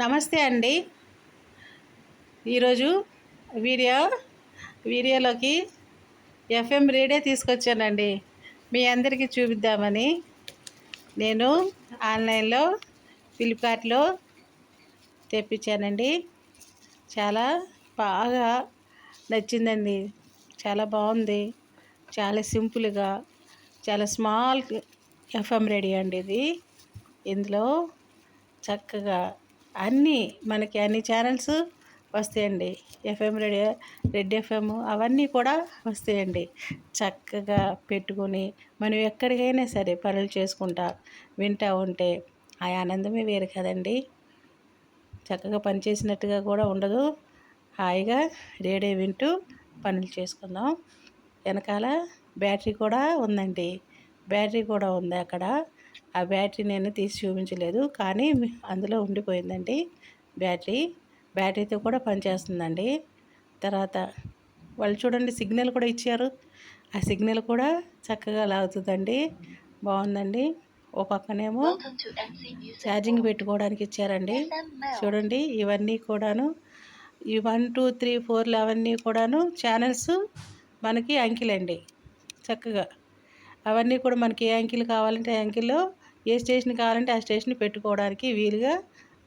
నమస్తే అండి. ఈరోజు వీడియో వీడియోలోకి ఎఫ్ఎం రేడియో తీసుకొచ్చానండి. మీ అందరికీ చూపిద్దామని. నేను ఆన్లైన్లో ఫ్లిప్కార్ట్లో తెప్పించానండి. చాలా బాగా నచ్చిందండి. చాలా బాగుంది. చాలా సింపుల్గా చాలా స్మాల్ ఎఫ్ఎం రేడియో అండి ఇది. ఇందులో చక్కగా అన్నీ మనకి అన్ని ఛానల్స్ వస్తాయండి. ఎఫ్ఎం రేడియో రెడ్ ఎఫ్ఎం అవన్నీ కూడా వస్తాయండి. చక్కగా పెట్టుకొని మనం ఎక్కడికైనా సరే పనులు చేసుకుంటా వింటూ ఉంటే ఆ ఆనందమే వేరు కదండి. చక్కగా పని చేసినట్టుగా కూడా ఉండదు. హాయిగా రేడియో వింటూ పనులు చేసుకుందాం. వెనకాల బ్యాటరీ కూడా ఉందండి. బ్యాటరీ కూడా ఉంది అక్కడ. ఆ బ్యాటరీ నేను తీసి చూపించలేదు. కానీ అందులో ఉండిపోయిందండి బ్యాటరీ. బ్యాటరీతో కూడా పనిచేస్తుందండి తర్వాత వాళ్ళు చూడండి సిగ్నల్ కూడా ఇచ్చారు. ఆ సిగ్నల్ కూడా చక్కగా లాగుతుందండి. బాగుందండి. ఓ పక్కనేమో ఛార్జింగ్ పెట్టుకోవడానికి ఇచ్చారండి. చూడండి ఇవన్నీ కూడాను ఈ వన్ టూ త్రీ ఫోర్లు అవన్నీ కూడాను ఛానల్స్ మనకి అంకిలండి. చక్కగా. అవన్నీ కూడా మనకి ఏ అంకిల్ కావాలంటే అంకిల్లో ఏ స్టేషన్ కావాలంటే ఆ స్టేషన్ పెట్టుకోవడానికి వీలుగా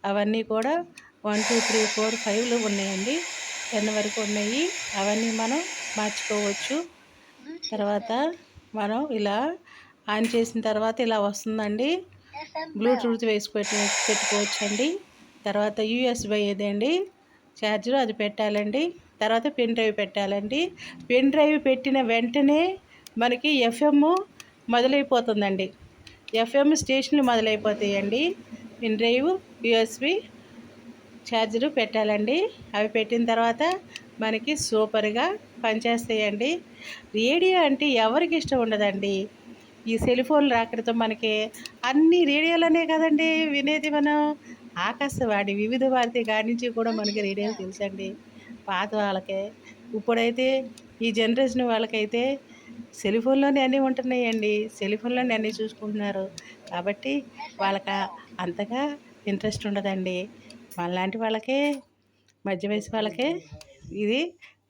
అవన్నీ కూడా వన్ టూ త్రీ ఫోర్ ఫైవ్లు ఉన్నాయండి. టెన్ వరకు ఉన్నాయి. అవన్నీ మనం మార్చుకోవచ్చు. తర్వాత మనం ఇలా ఆన్ చేసిన తర్వాత ఇలా వస్తుందండి. బ్లూటూత్ వేసి పెట్టి పెట్టుకోవచ్చు అండి తర్వాత యూఎస్బై ఏదండి? ఛార్జర్ అది పెట్టాలండి. తర్వాత పెన్ డ్రైవ్ పెట్టాలండి. పెన్ డ్రైవ్ పెట్టిన వెంటనే మనకి ఎఫ్ఎం మొదలైపోతుందండి. ఎఫ్ఎం స్టేషన్లు మొదలైపోతాయండి. పెన్ డ్రైవ్ యూఎస్బి ఛార్జరు పెట్టాలండి. అవి పెట్టిన తర్వాత మనకి సూపర్గా పనిచేస్తాయండి. రేడియో అంటే ఎవరికి ఇష్టం ఉండదండి? ఈ సెల్ ఫోన్ రాకడితో మనకి అన్ని రేడియోలనే కదండి వినేది మనం. ఆకాశవాణి వివిధ భారతి కాడి నుంచి కూడా మనకి రేడియోలు తెలుసండి. పాత వాళ్ళకే. ఇప్పుడైతే ఈ జనరేషన్ వాళ్ళకైతే సెల్ ఫోన్లోనే అన్నీ ఉంటున్నాయండి. సెల్ ఫోన్లోనే అన్నీ చూసుకుంటున్నారు. కాబట్టి వాళ్ళకి అంతగా ఇంట్రెస్ట్ ఉండదండి. మనలాంటి వాళ్ళకే మధ్య వయసు వాళ్ళకే ఇది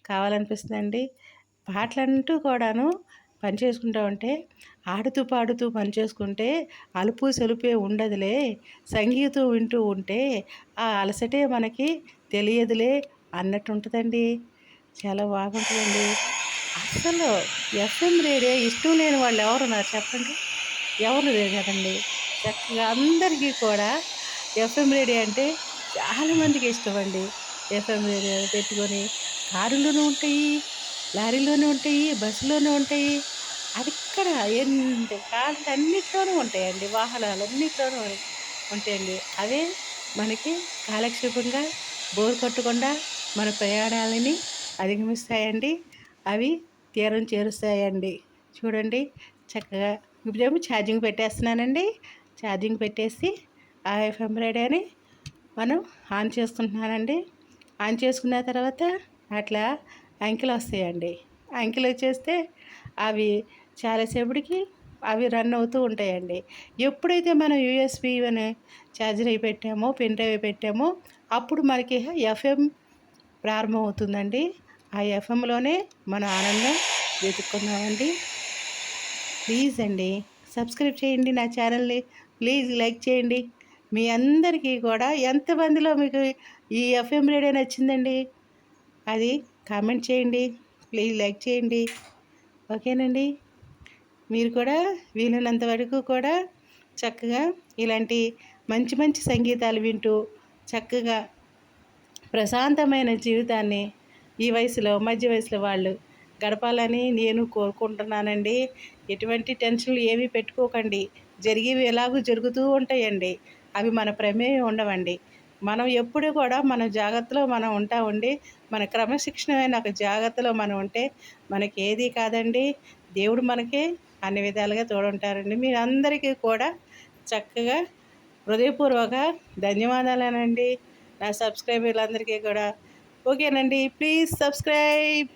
కావాలనిపిస్తుందండి. పాటలంటూ కూడాను పని చేసుకుంటూ ఉంటే ఆడుతూ పాడుతూ పని చేసుకుంటే అలుపు సెలుపే ఉండదులే. సంగీతం వింటూ ఉంటే ఆ అలసటే మనకి తెలియదులే అన్నట్టు ఉంటుందండి చాలా బాగుంటుందండి. అసలు ఎఫ్ఎం రేడియో ఇష్టం లేని వాళ్ళు ఎవరున్నారు చెప్పండి? ఎవరు లేరు కదండి. చక్కగా అందరికీ కూడా ఎఫ్ఎం రేడియో అంటే చాలామందికి ఇష్టం అండి. ఎఫ్ఎం రేడియో పెట్టుకొని కారులోనూ ఉంటాయి లారీలోనే ఉంటాయి బస్సులోనే ఉంటాయి. అక్కడ ఎన్ని ఎంత అన్నిట్లోనూ ఉంటాయండి. వాహనాలు అన్నిట్లోనూ ఉంటాయండి. అవే మనకి కాలక్షేపంగా బోర్ కొట్టకుండా మన ప్రయాణాలని అధిగమిస్తాయండి. అవి తీరం చేరుస్తాయండి. చూడండి చక్కగా ఇప్పుడేమో ఛార్జింగ్ పెట్టేస్తున్నానండి. ఛార్జింగ్ పెట్టేసి ఆ ఎఫ్ఎం రేడియోని మనం ఆన్ చేసుకుంటున్నానండి ఆన్ చేసుకున్న తర్వాత అట్లా అంకెలు వస్తాయండి. అంకెలు వచ్చేస్తే అవి చాలాసేపటికి అవి రన్ అవుతూ ఉంటాయండి. ఎప్పుడైతే మనం యూఎస్బి అని ఛార్జర్ అయి పెట్టామో పెన్ డ్రైవ్ పెట్టామో అప్పుడు మనకి ఎఫ్ఎం ప్రారంభం అవుతుందండి ఆ ఎఫ్ఎంలోనే మన ఆనందం వెతుక్కుందామండి. ప్లీజ్ అండి సబ్స్క్రైబ్ చేయండి నా ఛానల్ని. ప్లీజ్ లైక్ చేయండి. మీ అందరికీ కూడా ఎంతమందిలో మీకు ఈ ఎఫ్ఎం రేడియో నచ్చిందండి? అది కామెంట్ చేయండి. ప్లీజ్ లైక్ చేయండి. ఓకేనండి? మీరు కూడా వీలైనంత వరకు కూడా చక్కగా ఇలాంటి మంచి మంచి సంగీతాలు వింటూ చక్కగా ప్రశాంతమైన జీవితాన్ని ఈ వయసులో మధ్య వయసులో వాళ్ళు. గడపాలని నేను కోరుకుంటున్నానండి. ఎటువంటి టెన్షన్లు ఏమీ పెట్టుకోకండి. జరిగేవి ఎలాగూ జరుగుతూ ఉంటాయండి. అవి మన ప్రమేయం ఉండవండి. మనం ఎప్పుడు కూడా మన జాగ్రత్తలో మనం ఉంటా ఉండి మన క్రమశిక్షణమైన ఒక జాగ్రత్తలో మనం ఉంటే మనకి ఏది కాదండి. దేవుడు మనకి అన్ని విధాలుగా తోడుంటారండి. మీరు అందరికీ కూడా చక్కగా హృదయపూర్వక ధన్యవాదాలేనండి. నా సబ్స్క్రైబర్లందరికీ కూడా ఓకేనండి ప్లీజ్ సబ్స్క్రైబ్